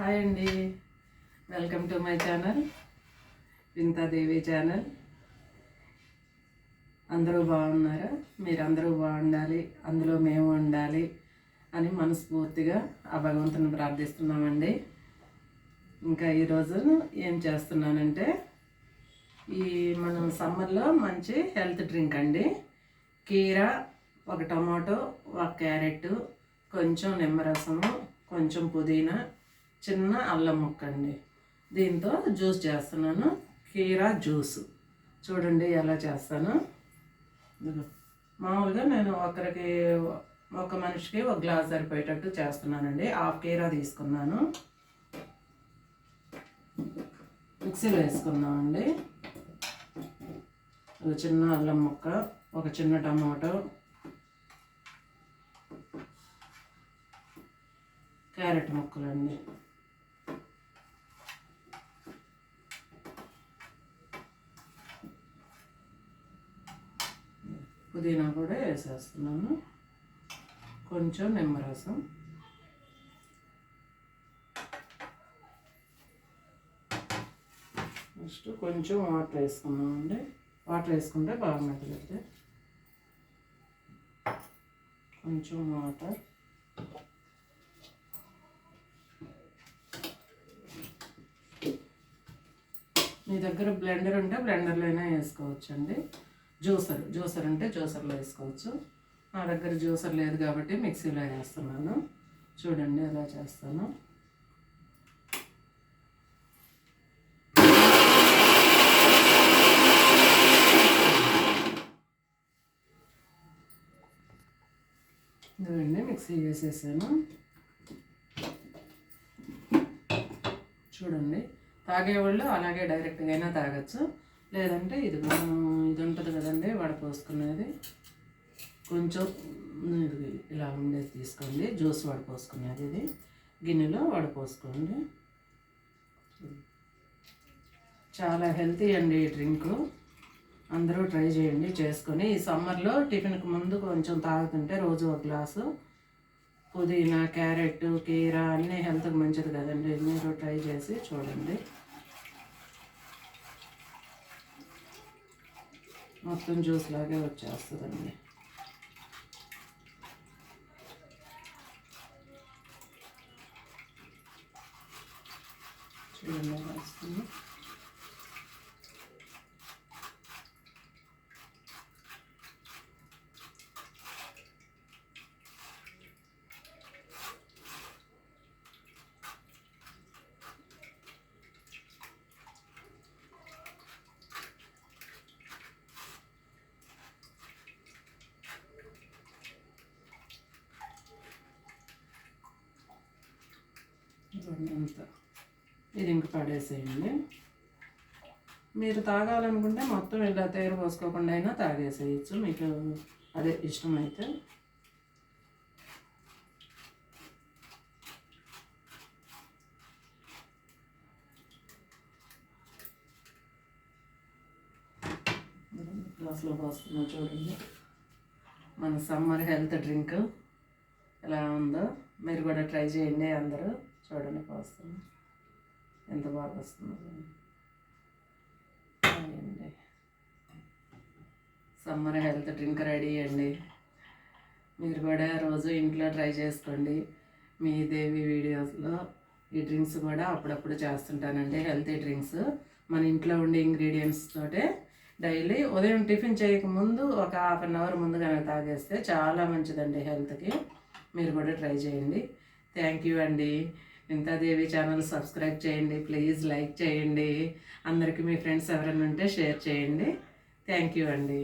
Hi అండి. Welcome to my channel Vinthadevi channel అందరూ బాగున్నారా? మీరందరూ బాగుండాలి అందులో మేము ఉండాలి అని మనస్ఫూర్తిగా ఆ భగవంతుని ప్రార్థిస్తున్నామండి. ఇంకా ఈరోజు ఏం చేస్తున్నానంటే ఈ మనం సమ్మర్లో మంచి హెల్త్ డ్రింక్ అండి. కీరా ఒక టమాటో ఒక క్యారెట్ కొంచెం నిమ్మరసము కొంచెం పుదీనా చిన్న అల్లం ముక్క అండి దీంతో జ్యూస్ చేస్తున్నాను. కీరా జ్యూస్. చూడండి ఎలా చేస్తాను. మామూలుగా నేను ఒకరికి ఒక మనిషికి ఒక గ్లాస్ సరిపోయేటట్టు చేస్తున్నానండి. హాఫ్ కీరా తీసుకున్నాను. మిక్సీలో వేసుకుందామండి. ఒక చిన్న అల్లం ముక్క ఒక చిన్న టమాటో క్యారెట్ ముక్కలండి. పుదీనా కూడా వేసేస్తున్నాను. కొంచెం నిమ్మరసం. నెక్స్ట్ కొంచెం వాటర్ వేసుకున్నామండి వాటర్ వేసుకుంటే బాగా మెదలైతే కొంచెం వాటర్. మీ దగ్గర బ్లెండర్ ఉంటే బ్లెండర్లో అయినా వేసుకోవచ్చండి. జ్యూసర్ జ్యూసర్ ఉంటే జ్యూసర్లో వేసుకోవచ్చు. నా దగ్గర జ్యూసర్ లేదు కాబట్టి మిక్సీలో వేస్తున్నాను. చూడండి ఎలా చేస్తాను. ఇదిగోండి మిక్సీ వేసేసాను. చూడండి తాగేవాళ్ళు అలాగే డైరెక్ట్గా అయినా తాగొచ్చు. లేదంటే ఇది ఇది ఉంటుంది కదండి వడపోసుకునేది కొంచెం ఇది ఇలా ఉండేది తీసుకోండి. జ్యూస్ వడపోసుకునేది ఇది. గిన్నెలో వడపోసుకోండి చాలా హెల్తీ అండి ఈ డ్రింకు. అందరూ ట్రై చేయండి చేసుకొని. ఈ సమ్మర్లో టిఫిన్కి ముందు కొంచెం తాగుతుంటే రోజు ఒక గ్లాసు పుదీనా క్యారెట్ కీరా అన్నీ హెల్త్కి మంచిది కదండి. మీరు ట్రై చేసి చూడండి. మొత్తం జ్యూస్ లాగే వచ్చేస్తుందండి చూడండి వస్తుంది. ఇదిగోండి అంత ఇది ఇంక పడేసేయండి. మీరు తాగాలనుకుంటే మొత్తం ఇలా తేరు పోసుకోకుండా అయినా తాగేసేయచ్చు. మీకు అదే ఇష్టమైతే. గ్లాస్లో పోస్తున్నా చూడండి. మన సమ్మర్ హెల్త్ డ్రింక్ ఎలా ఉందో మీరు కూడా ట్రై చేయండి అందరూ. చూడండి కోసం ఎంత బాగా వస్తుందో అండి సమ్మర్ హెల్త్ డ్రింక్ రెడీ అండి. మీరు కూడా రోజు ఇంట్లో ట్రై చేసుకోండి. మీ దేవి వీడియోస్లో ఈ డ్రింక్స్ కూడా అప్పుడప్పుడు చేస్తుంటానండి హెల్తీ డ్రింక్స్. మన ఇంట్లో ఉండే ఇంగ్రీడియంట్స్ తోటే డైలీ ఉదయం టిఫిన్ చేయకముందు ఒక హాఫ్ అన్ అవర్ ముందుగానే తాగేస్తే చాలా మంచిదండి హెల్త్కి. మీరు కూడా ట్రై చేయండి. థ్యాంక్ యూ అండి. ఇంతాదేవి ఛానల్ సబ్స్క్రైబ్ చేయండి ప్లీజ్ లైక్ చేయండి. అందరికీ మీ ఫ్రెండ్స్ ఎవరైనా ఉంటే షేర్ చేయండి. థ్యాంక్ యూ అండి.